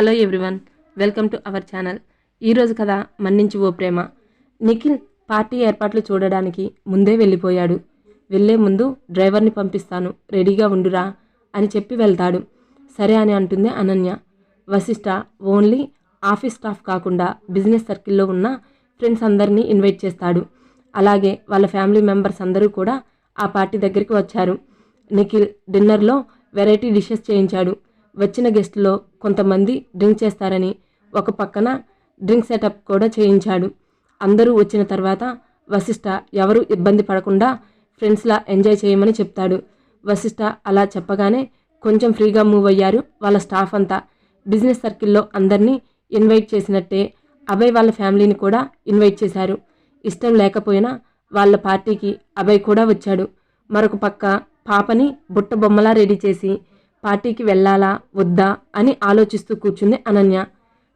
Hello everyone welcome to our channel. ఈరోజు కథ మన్నించి ఓ ప్రేమ. నిఖిల్ పార్టీ ఏర్పాట్లు చూడడానికి ముందే వెళ్ళిపోయాడు. వెళ్ళే ముందు డ్రైవర్ని పంపిస్తాను రెడీగా ఉండురా అని చెప్పి వెళ్తాడు. సరే అని అంటుంది Ananya. Vasishta only office staff కాకుండా బిజినెస్ సర్కిల్లో ఉన్న ఫ్రెండ్స్ అందరినీ ఇన్వైట్ చేస్తాడు. అలాగే వాళ్ళ ఫ్యామిలీ మెంబర్స్ అందరూ కూడా ఆ పార్టీ దగ్గరికి వచ్చారు. నిఖిల్ డిన్నర్లో వెరైటీ డిషెస్ చేయించాడు. వచ్చిన గెస్ట్లో కొంతమంది డ్రింక్ చేస్తారని ఒక పక్కన డ్రింక్ సెటప్ కూడా చేయించాడు. అందరూ వచ్చిన తర్వాత వశిష్ట ఎవరు ఇబ్బంది పడకుండా ఫ్రెండ్స్లా ఎంజాయ్ చేయమని చెప్తాడు. వశిష్ట అలా చెప్పగానే కొంచెం ఫ్రీగా మూవ్ అయ్యారు వాళ్ళ స్టాఫ్ అంతా. బిజినెస్ సర్కిల్లో అందరినీ ఇన్వైట్ చేసినట్టే అభయ్ వాళ్ళ ఫ్యామిలీని కూడా ఇన్వైట్ చేశారు. ఇష్టం లేకపోయినా వాళ్ళ పార్టీకి అభయ్ కూడా వచ్చాడు. మరొక పక్క పాపని బుట్ట బొమ్మలా రెడీ చేసి పార్టీకి వెళ్ళాలా వద్దా అని ఆలోచిస్తూ కూర్చుంది అనన్య.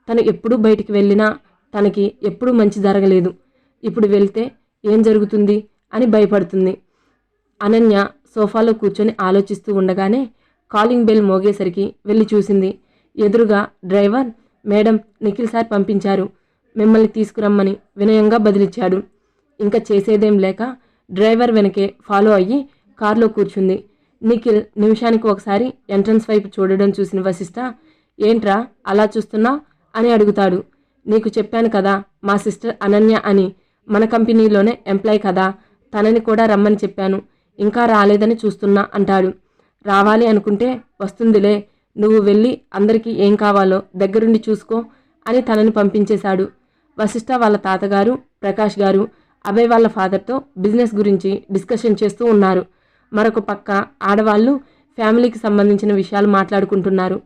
తను ఎప్పుడు బయటికి వెళ్ళినా తనకి ఎప్పుడూ మంచి జరగలేదు. ఇప్పుడు వెళ్తే ఏం జరుగుతుంది అని భయపడుతుంది. అనన్య సోఫాలో కూర్చొని ఆలోచిస్తూ ఉండగానే కాలింగ్ బెల్ మోగేసరికి వెళ్ళి చూసింది. ఎదురుగా డ్రైవర్ మేడం నిఖిల్ సార్ పంపించారు. మిమ్మల్ని తీసుకురమ్మని వినయంగా బదిలిచ్చాడు. ఇంకా చేసేదేం లేక డ్రైవర్ వెనకే ఫాలో అయ్యి కారులో కూర్చుంది. నిఖిల్ నిమిషానికి ఒకసారి ఎంట్రన్స్ వైపు చూడడం చూసిన వశిష్ట ఏంట్రా అలా చూస్తున్నా? అని అడుగుతాడు. నీకు చెప్పాను కదా మా సిస్టర్ అనన్య అని మన కంపెనీలోనే ఎంప్లాయ్ కదా తనని కూడా రమ్మని చెప్పాను. ఇంకా రాలేదని చూస్తున్నా అంటాడు. రావాలి అనుకుంటే వస్తుందిలే నువ్వు వెళ్ళి అందరికీ ఏం కావాలో దగ్గరుండి చూసుకో అని తనని పంపించేశాడు. వశిష్ట వాళ్ళ తాతగారు ప్రకాష్ గారు అభయ్ వాళ్ళ ఫాదర్తో బిజినెస్ గురించి డిస్కషన్ చేస్తూ ఉన్నారు. మరొక పక్క ఆడవాళ్ళు ఫ్యామిలీకి సంబంధించిన విషయాలు మాట్లాడుకుంటున్నారు.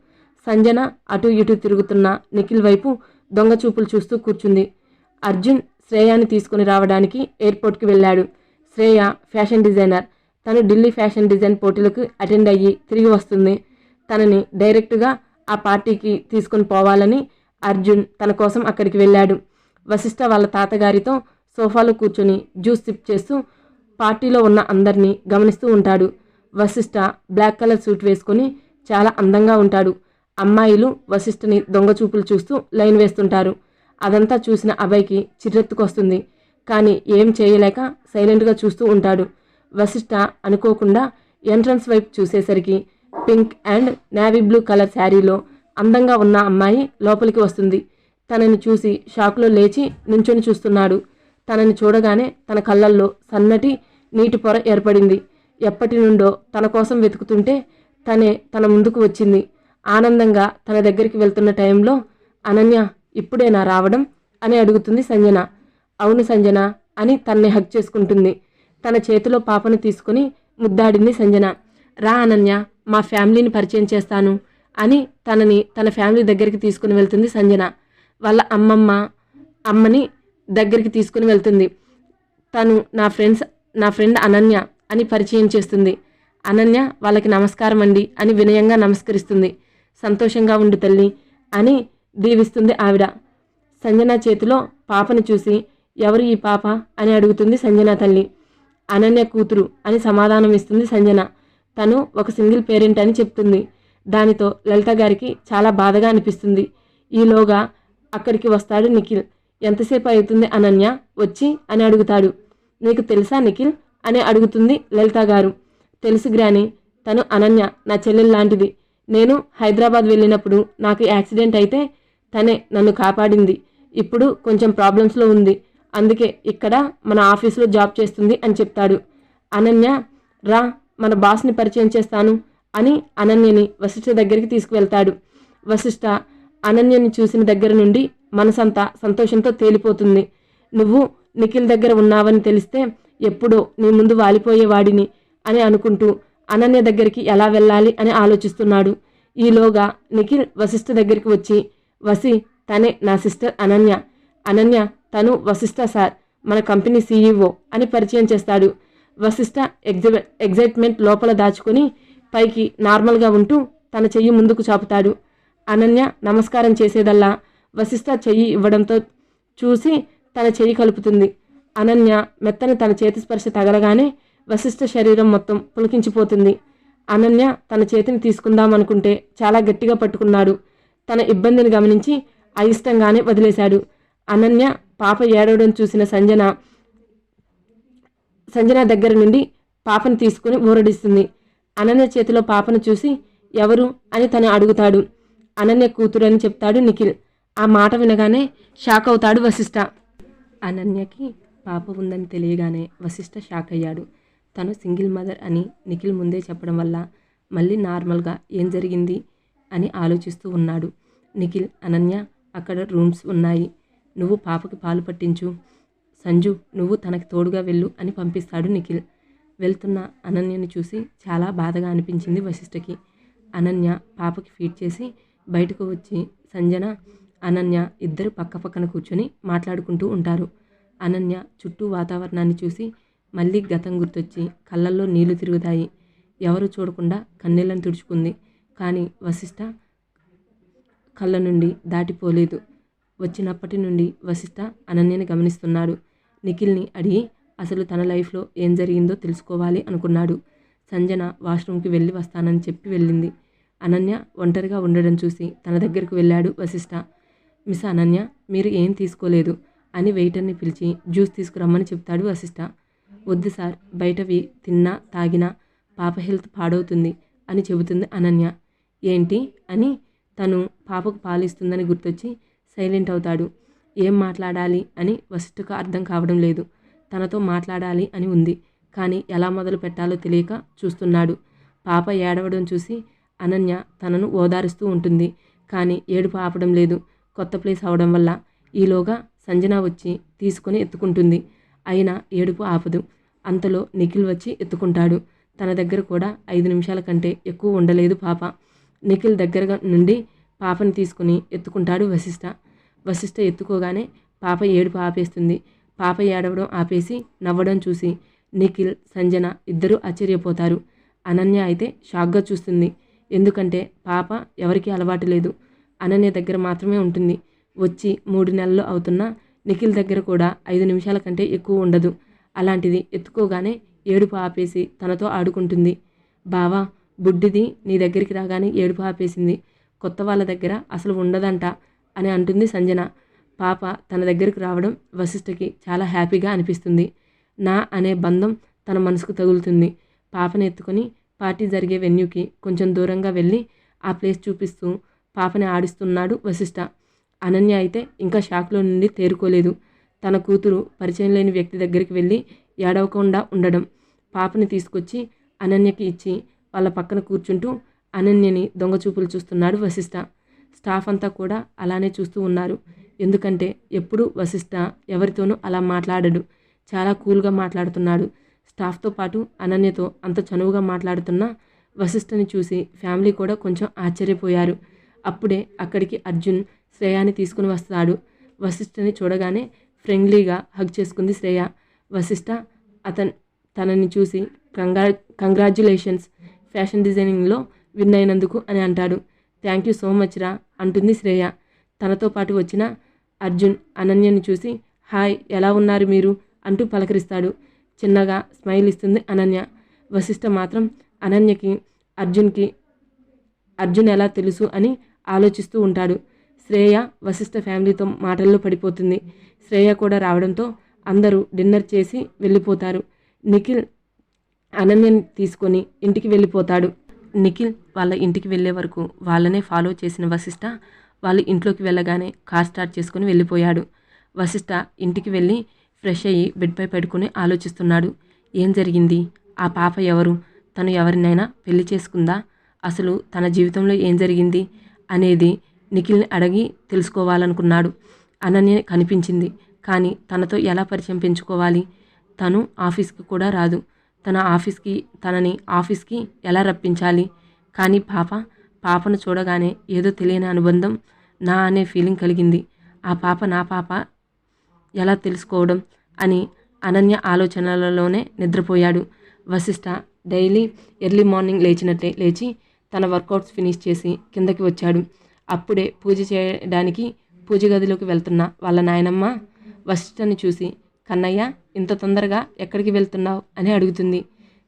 సంజన అటు ఇటు తిరుగుతున్న నిఖిల్ వైపు దొంగ చూపులు చూస్తూ కూర్చుంది. అర్జున్ శ్రేయాని తీసుకుని రావడానికి ఎయిర్పోర్ట్కి వెళ్ళాడు. Shreya fashion designer. తను ఢిల్లీ ఫ్యాషన్ డిజైన్ పోటీలకు అటెండ్ అయ్యి తిరిగి వస్తుంది. తనని డైరెక్ట్గా ఆ పార్టీకి తీసుకొని పోవాలని అర్జున్ తన కోసం అక్కడికి వెళ్ళాడు. వశిష్ఠ వాళ్ళ తాతగారితో సోఫాలో కూర్చొని జ్యూస్ సిప్ చేస్తూ పార్టీలో ఉన్న అందరినీ గమనిస్తూ ఉంటాడు. వశిష్ఠ బ్లాక్ కలర్ సూట్ వేసుకొని చాలా అందంగా ఉంటాడు. అమ్మాయిలు వశిష్ఠని దొంగ చూపులు చూస్తూ లైన్ వేస్తుంటారు. అదంతా చూసిన అభయ్కి చిర్రెత్తుకొస్తుంది. కానీ ఏం చేయలేక సైలెంట్గా చూస్తూ ఉంటాడు. వశిష్ఠ అనుకోకుండా ఎంట్రన్స్ వైపు చూసేసరికి pink and navy blue colour శారీలో అందంగా ఉన్న అమ్మాయి లోపలికి వస్తుంది. తనని చూసి షాక్లో లేచి నుంచొని చూస్తున్నాడు. తనని చూడగానే తన కళ్ళల్లో సన్నటి నీటి పొర ఏర్పడింది. ఎప్పటి నుండో తన కోసం వెతుకుతుంటే తనే తన ముందుకు వచ్చింది. ఆనందంగా తన దగ్గరికి వెళ్తున్న టైంలో అనన్య ఇప్పుడేనా రావడం? అని అడుగుతుంది సంజన. అవును సంజన అని తన్నే హక్ చేసుకుంటుంది. తన చేతిలో పాపను తీసుకుని ముద్దాడింది సంజన. రా అనన్య మా ఫ్యామిలీని పరిచయం చేస్తాను అని తనని తన ఫ్యామిలీ దగ్గరికి తీసుకుని వెళ్తుంది సంజన. వాళ్ళ అమ్మమ్మ అమ్మని దగ్గరికి తీసుకుని వెళ్తుంది. తను నా ఫ్రెండ్స్ నా ఫ్రెండ్ అనన్య అని పరిచయం చేస్తుంది. అనన్య వాళ్ళకి నమస్కారం అండి అని వినయంగా నమస్కరిస్తుంది. సంతోషంగా ఉండు తల్లి అని దీవిస్తుంది ఆవిడ. సంజన చేతిలో పాపను చూసి ఎవరు ఈ పాప అని అడుగుతుంది సంజన తల్లి. అనన్య కూతురు అని సమాధానం ఇస్తుంది సంజన. తను ఒక సింగిల్ పేరెంట్ అని చెప్తుంది. దానితో లలిత గారికి చాలా బాధగా అనిపిస్తుంది. ఈలోగా అక్కడికి వస్తాడు నిఖిల్. ఎంతసేపు అవుతుంది అనన్య? వచ్చి అని అడుగుతాడు. నీకు తెలుసా నిఖిల్? అని అడుగుతుంది లలిత గారు. తెలుసు గ్రాని తను అనన్య నా చెల్లెలు లాంటిది. నేను హైదరాబాద్ వెళ్ళినప్పుడు నాకు యాక్సిడెంట్ అయితే తనే నన్ను కాపాడింది. ఇప్పుడు కొంచెం ప్రాబ్లమ్స్లో ఉంది. అందుకే ఇక్కడ మన ఆఫీస్లో జాబ్ చేస్తుంది అని చెప్తాడు. అనన్య రా మన బాస్ని పరిచయం చేస్తాను అని అనన్యని వశిష్ఠ దగ్గరికి తీసుకువెళ్తాడు. వశిష్ఠ అనన్యని చూసిన దగ్గర నుండి మనసంతా సంతోషంతో తేలిపోతుంది. నువ్వు నిఖిల్ దగ్గర ఉన్నావని తెలిస్తే ఎప్పుడో నీ ముందు వాలిపోయేవాడిని అని అనుకుంటూ అనన్య దగ్గరికి ఎలా వెళ్ళాలి అని ఆలోచిస్తున్నాడు. ఈలోగా నిఖిల్ వశిష్ఠ దగ్గరికి వచ్చి వసి తనే నా సిస్టర్ అనన్య. అనన్య తను వశిష్ఠ సార్. మన కంపెనీ సీఈఓ అని పరిచయం చేస్తాడు. వశిష్ఠ ఎగ్జి ఎగ్జైట్మెంట్ లోపల దాచుకొని పైకి నార్మల్గా ఉంటూ తన చెయ్యి ముందుకు చాపుతాడు. అనన్య నమస్కారం చేసేదల్లా వశిష్ఠ చెయ్యి ఇవ్వడంతో చూసి తన చెయ్యి కలుపుతుంది. అనన్య మెత్తని తన చేతి స్పర్శ తగలగానే వశిష్ఠ శరీరం మొత్తం పులికించిపోతుంది. అనన్య తన చేతిని తీసుకుందామనుకుంటే చాలా గట్టిగా పట్టుకున్నాడు. తన ఇబ్బందిని గమనించి అయిష్టంగానే వదిలేశాడు. అనన్య పాప ఏడవడం చూసిన సంజన సంజన దగ్గర నుండి పాపను తీసుకుని ఊరడిస్తుంది. అనన్య చేతిలో పాపను చూసి ఎవరు అని తను అడుగుతాడు. అనన్య కూతురు అని చెప్తాడు నిఖిల్. ఆ మాట వినగానే షాక్ అవుతాడు వశిష్ఠ అనన్యకి పాప ఉందని తెలియగానే వశిష్ఠ షాక్ అయ్యాడు. తను సింగిల్ మదర్ అని నిఖిల్ ముందే చెప్పడం వల్ల మళ్ళీ నార్మల్గా ఏం జరిగింది అని ఆలోచిస్తూ ఉన్నాడు. నిఖిల్ అనన్య అక్కడ రూమ్స్ ఉన్నాయి. నువ్వు పాపకి పాలు పట్టించు. సంజు నువ్వు తనకి తోడుగా వెళ్ళు అని పంపిస్తాడు నిఖిల్. వెళ్తున్న అనన్యని చూసి చాలా బాధగా అనిపించింది వశిష్ఠకి. అనన్య పాపకి ఫీడ్ చేసి బయటకు వచ్చి సంజన అనన్య ఇద్దరు పక్క పక్కన కూర్చొని మాట్లాడుకుంటూ ఉంటారు. అనన్య చుట్టూ వాతావరణాన్ని చూసి మళ్ళీ గతం గుర్తొచ్చి కళ్ళల్లో నీళ్ళు తిరుగుతాయి. ఎవరు చూడకుండా కన్నీళ్ళను తుడుచుకుంది. కానీ వశిష్ఠ కళ్ళ నుండి దాటిపోలేదు. వచ్చినప్పటి నుండి వశిష్ఠ అనన్యని గమనిస్తున్నాడు. నిఖిల్ని అడిగి అసలు తన లైఫ్లో ఏం జరిగిందో తెలుసుకోవాలి అనుకున్నాడు. సంజన వాష్రూమ్కి వెళ్ళి వస్తానని చెప్పి వెళ్ళింది. అనన్య ఒంటరిగా ఉండడం చూసి తన దగ్గరకు వెళ్ళాడు వశిష్ఠ మిస్ అనన్య మీరు ఏం తీసుకోలేదు అని వెయిటర్ని పిలిచి జ్యూస్ తీసుకురమ్మని చెప్తాడు అసిస్ట వద్దు సార్ బయటవి తిన్నా తాగినా పాప హెల్త్ పాడవుతుంది అని చెబుతుంది అనన్య. ఏంటి? అని తను పాపకు పాలిస్తుందని గుర్తొచ్చి సైలెంట్ అవుతాడు. ఏం మాట్లాడాలి? అని వశిష్ఠకు అర్థం కావడం లేదు. తనతో మాట్లాడాలి అని ఉంది కానీ ఎలా మొదలు పెట్టాలో తెలియక చూస్తున్నాడు. పాప ఏడవడం చూసి అనన్య తనను ఓదారుస్తూ ఉంటుంది కానీ ఏడుపు ఆపడం లేదు. కొత్త ప్లేస్ అవడం వల్ల ఈలోగా సంజన వచ్చి తీసుకొని ఎత్తుకుంటుంది. అయినా ఏడుపు ఆపదు. అంతలో నిఖిల్ వచ్చి ఎత్తుకుంటాడు. తన దగ్గర కూడా ఐదు నిమిషాల కంటే ఎక్కువ ఉండలేదు పాప. నిఖిల్ దగ్గర నుండి పాపని తీసుకుని ఎత్తుకుంటాడు వశిష్ఠ వశిష్ఠ ఎత్తుకోగానే పాప ఏడుపు ఆపేస్తుంది. పాప ఏడవడం ఆపేసి నవ్వడం చూసి నిఖిల్ సంజన ఇద్దరూ ఆశ్చర్యపోతారు. అనన్య అయితే షాక్గా చూస్తుంది. ఎందుకంటే పాప ఎవరికీ అలవాటు లేదు. అనన్య దగ్గర మాత్రమే ఉంటుంది. వచ్చి మూడు నెలలు అవుతున్నా నిఖిల్ దగ్గర కూడా ఐదు నిమిషాల కంటే ఎక్కువ ఉండదు. అలాంటిది ఎత్తుకోగానే ఏడుపు ఆపేసి తనతో ఆడుకుంటుంది. బావా బుడ్డిది నీ దగ్గరికి రాగానే ఏడుపు ఆపేసింది. కొత్త వాళ్ళ దగ్గర అసలు ఉండదంట అని అంటుంది సంజన. పాప తన దగ్గరకు రావడం వశిష్ఠకి చాలా హ్యాపీగా అనిపిస్తుంది. నా అనే బంధం తన మనసుకు తగులుతుంది. పాపని ఎత్తుకొని పార్టీ జరిగే వెన్యూకి కొంచెం దూరంగా వెళ్ళి ఆ ప్లేస్ చూపిస్తూ పాపని ఆడిస్తున్నాడు వశిష్ఠ అనన్య అయితే ఇంకా షాక్లో నుండి తేరుకోలేదు. తన కూతురు పరిచయం లేని వ్యక్తి దగ్గరికి వెళ్ళి ఏడవకుండా ఉండడం. పాపని తీసుకొచ్చి అనన్యకి ఇచ్చి వాళ్ళ పక్కన కూర్చుంటూ అనన్యని దొంగ చూపులు చూస్తున్నాడు వశిష్ఠ స్టాఫ్ అంతా కూడా అలానే చూస్తూ ఉన్నారు. ఎందుకంటే ఎప్పుడు వశిష్ఠ ఎవరితోనూ అలా మాట్లాడడు. చాలా కూల్గా మాట్లాడుతున్నాడు. స్టాఫ్తో పాటు అనన్యతో అంత చనువుగా మాట్లాడుతున్న వశిష్ఠని చూసి ఫ్యామిలీ కూడా కొంచెం ఆశ్చర్యపోయారు. అప్పుడే అక్కడికి అర్జున్ శ్రేయాని తీసుకుని వస్తాడు. వశిష్ఠని చూడగానే ఫ్రెండ్లీగా హగ్ చేసుకుంది శ్రేయ. వశిష్ఠ అతన్ తనని చూసి కంగ్రా కంగ్రాచ్యులేషన్స్ ఫ్యాషన్ డిజైనింగ్లో విన్ అయినందుకు అని అంటాడు. థ్యాంక్ యూ సో మచ్ రా అంటుంది శ్రేయ. తనతో పాటు వచ్చిన అర్జున్ అనన్యని చూసి హాయ్ ఎలా ఉన్నారు మీరు? అంటూ పలకరిస్తాడు. చిన్నగా స్మైల్ ఇస్తుంది అనన్య. వశిష్ఠ మాత్రం అనన్యకి అర్జున్కి అర్జున్ ఎలా తెలుసు అని ఆలోచిస్తూ ఉంటాడు. శ్రేయ వశిష్ఠ ఫ్యామిలీతో మాటల్లో పడిపోతుంది. శ్రేయ కూడా రావడంతో అందరూ డిన్నర్ చేసి వెళ్ళిపోతారు. నిఖిల్ అనన్యని తీసుకొని ఇంటికి వెళ్ళిపోతాడు. నిఖిల్ వాళ్ళ ఇంటికి వెళ్ళే వరకు వాళ్ళనే ఫాలో చేసిన వశిష్ఠ వాళ్ళ ఇంట్లోకి వెళ్ళగానే కార్ స్టార్ట్ చేసుకుని వెళ్ళిపోయాడు. వశిష్ఠ ఇంటికి వెళ్ళి ఫ్రెష్ అయ్యి బెడ్పై పడుకుని ఆలోచిస్తున్నాడు. ఏం జరిగింది? ఆ పాప ఎవరు? తను ఎవరినైనా పెళ్ళి చేసుకుందా? అసలు తన జీవితంలో ఏం జరిగింది? అనేది నిఖిల్ని అడిగి తెలుసుకోవాలనుకున్నాడు. అనన్య కనిపించింది. కానీ తనతో ఎలా పరిచయం పెంచుకోవాలి? తను ఆఫీస్కి కూడా రాదు. తన ఆఫీస్కి తనని ఆఫీస్కి ఎలా రప్పించాలి? కానీ పాప పాపను చూడగానే ఏదో తెలియని అనుబంధం నా అనే ఫీలింగ్ కలిగింది. ఆ పాప నా పాప ఎలా తెలుసుకోవడం అని అనన్య ఆలోచనలలోనే నిద్రపోయాడు. వశిష్ఠ డైలీ ఎర్లీ మార్నింగ్ లేచినట్లే లేచి తన వర్కౌట్స్ ఫినిష్ చేసి కిందకి వచ్చాడు. అప్పుడే పూజ చేయడానికి పూజ గదిలోకి వెళ్తున్న వాళ్ళ నాయనమ్మ వశిష్ఠని చూసి కన్నయ్య ఇంత తొందరగా ఎక్కడికి వెళ్తున్నావు? అని అడుగుతుంది.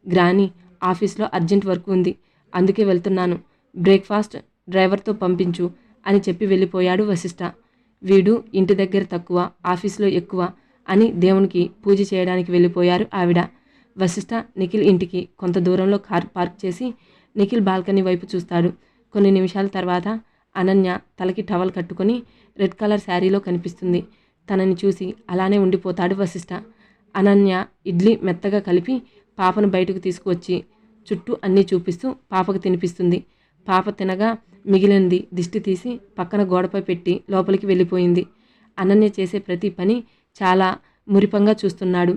గ్రాని ఆఫీస్లో అర్జెంట్ వర్క్ ఉంది. అందుకే వెళ్తున్నాను. బ్రేక్ఫాస్ట్ డ్రైవర్తో పంపించు అని చెప్పి వెళ్ళిపోయాడు వశిష్ఠ. వీడు ఇంటి దగ్గర తక్కువ ఆఫీస్లో ఎక్కువ అని దేవునికి పూజ చేయడానికి వెళ్ళిపోయారు ఆవిడ. వశిష్ఠ నిఖిల్ ఇంటికి కొంత దూరంలో కార్ పార్క్ చేసి నిఖిల్ బాల్కనీ వైపు చూస్తాడు. కొన్ని నిమిషాల తర్వాత అనన్య తలకి టవల్ కట్టుకొని రెడ్ కలర్ శారీలో కనిపిస్తుంది. తనని చూసి అలానే ఉండిపోతాడు వశిష్ఠ అనన్య ఇడ్లీ మెత్తగా కలిపి పాపను బయటకు తీసుకువచ్చి చుట్టూ అన్నీ చూపిస్తూ పాపకు తినిపిస్తుంది. పాప తినగా మిగిలింది దిష్టి తీసి పక్కన గోడపై పెట్టి లోపలికి వెళ్ళిపోయింది. అనన్య చేసే ప్రతి పని చాలా మురిపంగా చూస్తున్నాడు.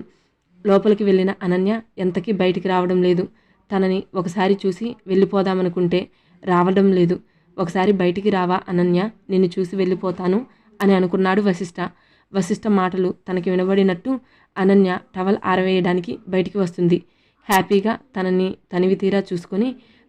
లోపలికి వెళ్ళిన అనన్య ఎంతకీ బయటికి రావడం లేదు. తనని ఒకసారి చూసి వెళ్ళిపోదామనుకుంటే రావడం లేదు. ఒకసారి బయటికి రావా అనన్య? నిన్ను చూసి వెళ్ళిపోతాను అని అనుకున్నాడు వశిష్ఠ వశిష్ఠ మాటలు తనకి వినబడినట్టు అనన్య టవల్ ఆరవేయడానికి బయటికి వస్తుంది. హ్యాపీగా తనని తనివి తీరా చూసుకొని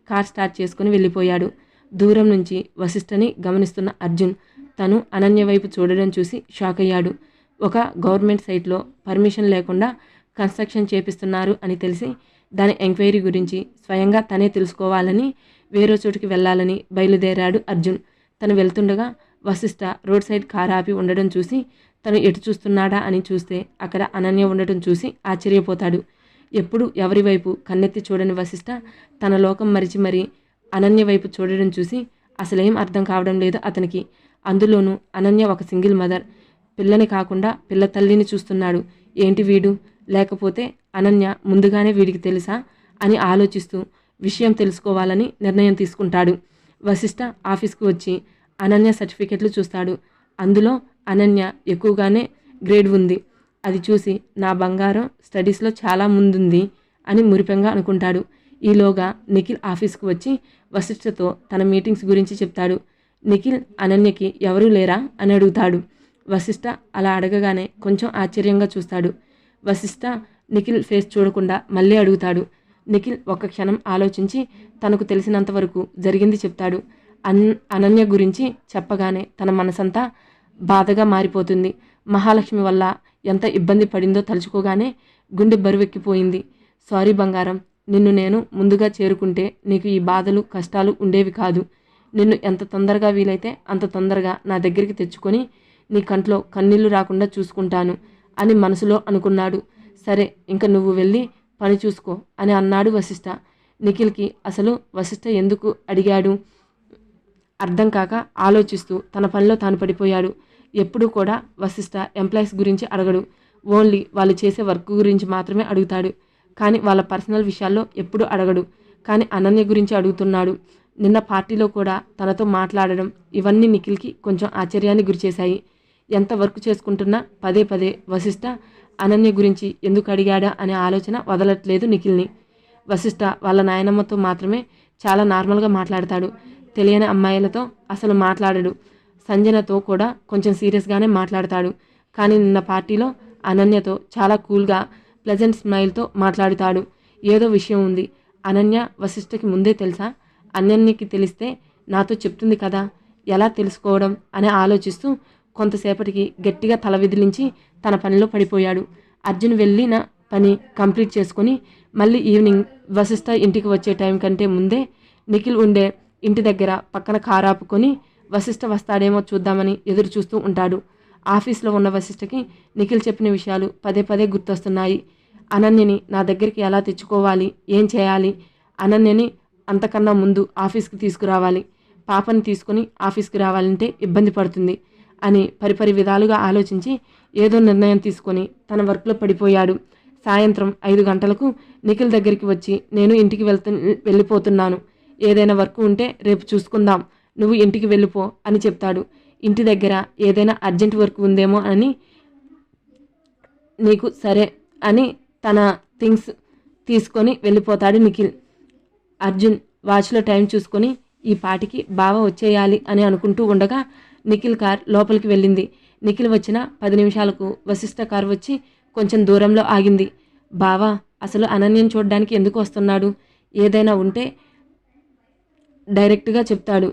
కార్ స్టార్ట్ చేసుకొని వెళ్ళిపోయాడు. దూరం నుంచి వశిష్ఠని గమనిస్తున్న అర్జున్ తను అనన్య వైపు చూడడం చూసి షాక్ అయ్యాడు. ఒక గవర్నమెంట్ సైట్లో పర్మిషన్ లేకుండా కన్స్ట్రక్షన్ చేపిస్తున్నారు అని తెలిసి దాని ఎంక్వైరీ గురించి స్వయంగా తనే తెలుసుకోవాలని వేరే చోటుకి వెళ్ళాలని బయలుదేరాడు అర్జున్. తను వెళ్తుండగా వశిష్ఠ రోడ్ సైడ్ కార్ ఆపి ఉండడం చూసి తను ఎటు చూస్తున్నాడా అని చూస్తే అక్కడ అనన్య ఉండటం చూసి ఆశ్చర్యపోతాడు. ఎప్పుడు ఎవరి వైపు కన్నెత్తి చూడని వశిష్ఠ తన లోకం మరిచి మరి అనన్య వైపు చూడడం చూసి అసలేం అర్థం కావడం లేదు అతనికి. అందులోనూ అనన్య ఒక సింగిల్ మదర్ పిల్లని కాకుండా పిల్ల తల్లిని చూస్తున్నాడు. ఏంటి వీడు? లేకపోతే అనన్య ముందుగానే వీడికి తెలుసా అని ఆలోచిస్తూ విషయం తెలుసుకోవాలని నిర్ణయం తీసుకుంటాడు. వశిష్ఠ ఆఫీస్కి వచ్చి అనన్య సర్టిఫికెట్లు చూస్తాడు. అందులో అనన్య ఎక్కువగానే గ్రేడ్ ఉంది. అది చూసి నా బంగారం స్టడీస్లో చాలా ముందుంది అని మురిపెంగా అనుకుంటాడు. ఈలోగా నిఖిల్ ఆఫీస్కు వచ్చి వశిష్ఠతో తన మీటింగ్స్ గురించి చెప్తాడు. నిఖిల్ అనన్యకి ఎవరూ లేరా అని అడుగుతాడు. వశిష్ఠ అలా అడగగానే కొంచెం ఆశ్చర్యంగా చూస్తాడు. వశిష్ఠ నిఖిల్ ఫేస్ చూడకుండా మళ్ళీ అడుగుతాడు. నిఖిల్ ఒక్క క్షణం ఆలోచించి తనకు తెలిసినంత వరకు జరిగింది చెప్తాడు. అన్ అనన్య గురించి చెప్పగానే తన మనసంతా బాధగా మారిపోతుంది. మహాలక్ష్మి వల్ల ఎంత ఇబ్బంది పడిందో తలుచుకోగానే గుండె బరువెక్కిపోయింది. సారీ బంగారం నిన్ను నేను ముందుగా చేరుకుంటే నీకు ఈ బాధలు కష్టాలు ఉండేవి కాదు. నిన్ను ఎంత తొందరగా వీలైతే అంత తొందరగా నా దగ్గరికి తెచ్చుకొని నీ కంట్లో కన్నీళ్ళు రాకుండా చూసుకుంటాను. అని మనసులో అనుకున్నాడు. సరే ఇంక నువ్వు వెళ్ళి పని చూసుకో అని అన్నాడు వశిష్ఠ నిఖిల్కి అసలు వశిష్ఠ ఎందుకు అడిగాడు? అర్థం కాక ఆలోచిస్తూ తన పనిలో తాను పడిపోయాడు. ఎప్పుడూ కూడా వశిష్ఠ ఎంప్లాయీస్ గురించి అడగడు. ఓన్లీ వాళ్ళు చేసే వర్క్ గురించి మాత్రమే అడుగుతాడు. కానీ వాళ్ళ పర్సనల్ విషయాల్లో ఎప్పుడూ అడగడు. కానీ అనన్య గురించి అడుగుతున్నాడు. నిన్న పార్టీలో కూడా తనతో మాట్లాడడం ఇవన్నీ నిఖిల్కి కొంచెం ఆశ్చర్యాన్ని గురిచేశాయి. ఎంత వర్క్ చేసుకుంటున్నా పదే పదే వశిష్ట అనన్య గురించి ఎందుకు అడిగాడా అనే ఆలోచన వదలట్లేదు నిఖిల్ని. వశిష్ట వాళ్ళ నాయనమ్మతో మాత్రమే చాలా నార్మల్గా మాట్లాడతాడు. తెలియని అమ్మాయిలతో అసలు మాట్లాడడు. సంజనతో కూడా కొంచెం సీరియస్గానే మాట్లాడతాడు. కానీ నిన్న పార్టీలో అనన్యతో చాలా కూల్గా ప్లెజెంట్ స్మైల్తో మాట్లాడుతాడు. ఏదో విషయం ఉంది. అనన్య వశిష్ఠకి ముందే తెలుసా? అనన్యకి తెలిస్తే నాతో చెప్తుంది కదా? ఎలా తెలుసుకోవడం? అని ఆలోచిస్తూ కొంతసేపటికి గట్టిగా తల విదిలించి తన పనిలో పడిపోయాడు. అర్జున్ వెళ్ళిన పని కంప్లీట్ చేసుకొని మళ్ళీ ఈవినింగ్ వసిష్ఠ ఇంటికి వచ్చే టైం కంటే ముందే నిఖిల్ ఉండే ఇంటి దగ్గర పక్కన కారు ఆపుకొని వశిష్ఠ వస్తాడేమో చూద్దామని ఎదురు చూస్తూ ఉంటాడు. ఆఫీస్లో ఉన్న వశిష్ఠకి నిఖిల్ చెప్పిన విషయాలు పదే పదే గుర్తొస్తున్నాయి. అనన్యని నా దగ్గరికి ఎలా తెచ్చుకోవాలి? ఏం చేయాలి? అనన్యని అంతకన్నా ముందు ఆఫీస్కి తీసుకురావాలి. పాపని తీసుకుని ఆఫీస్కి రావాలంటే ఇబ్బంది పడుతుంది. అని పరిపరి విధాలుగా ఆలోచించి ఏదో నిర్ణయం తీసుకొని తన వర్క్లో పడిపోయాడు. సాయంత్రం ఐదు గంటలకు నిఖిల్ దగ్గరికి వచ్చి నేను ఇంటికి వెళ్తు వెళ్ళిపోతున్నాను. ఏదైనా వర్క్ ఉంటే రేపు చూసుకుందాం. నువ్వు ఇంటికి వెళ్ళిపో అని చెప్తాడు. ఇంటి దగ్గర ఏదైనా అర్జెంట్ వర్క్ ఉందేమో అని నీకు సరే అని తన థింగ్స్ తీసుకొని వెళ్ళిపోతాడు నిఖిల్. అర్జున్ వాచ్లో టైం చూసుకొని ఈ పాటికి బావ వచ్చేయాలి అని అనుకుంటూ ఉండగా నిఖిల్ కార్ లోపలికి వెళ్ళింది. నిఖిల్ వచ్చిన పది నిమిషాలకు వశిష్ఠ కారు వచ్చి కొంచెం దూరంలో ఆగింది. బావా అసలు అనన్యం చూడడానికి ఎందుకు వస్తున్నాడు? ఏదైనా ఉంటే డైరెక్ట్గా చెప్తాడు.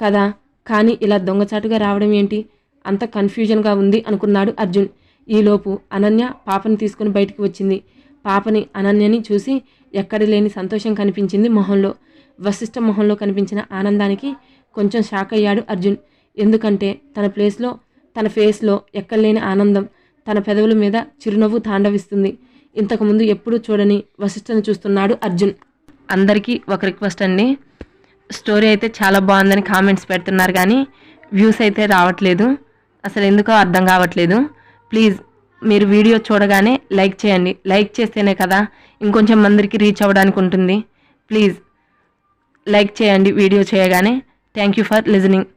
కదా కానీ ఇలా దొంగచాటుగా రావడం ఏంటి? అంత కన్ఫ్యూజన్గా ఉంది అనుకున్నాడు అర్జున్. ఈలోపు అనన్య పాపని తీసుకుని బయటికి వచ్చింది. పాపని అనన్యని చూసి ఎక్కడ లేని సంతోషం కనిపించింది మొహంలో. వశిష్ఠ మొహంలో కనిపించిన ఆనందానికి కొంచెం షాక్ అయ్యాడు అర్జున్. ఎందుకంటే తన ప్లేస్లో తన ఫేస్లో ఎక్కడలేని ఆనందం తన పెదవుల మీద చిరునవ్వు తాండవిస్తుంది. ఇంతకుముందు ఎప్పుడూ చూడని వశిష్ఠను చూస్తున్నాడు అర్జున్. అందరికీ ఒక రిక్వెస్ట్ అండి. స్టోరీ అయితే చాలా బాగుందని కామెంట్స్ పెడుతున్నారు కానీ వ్యూస్ అయితే రావట్లేదు. అసలు ఎందుకో అర్థం కావట్లేదు. ప్లీజ్ మీరు వీడియో చూడగానే లైక్ చేయండి. లైక్ చేస్తేనే కదా ఇంకొంచెం మందికి రీచ్ అవ్వడానికి ఉంటుంది. ప్లీజ్ లైక్ చేయండి వీడియో చేయగానే. Thank you for listening.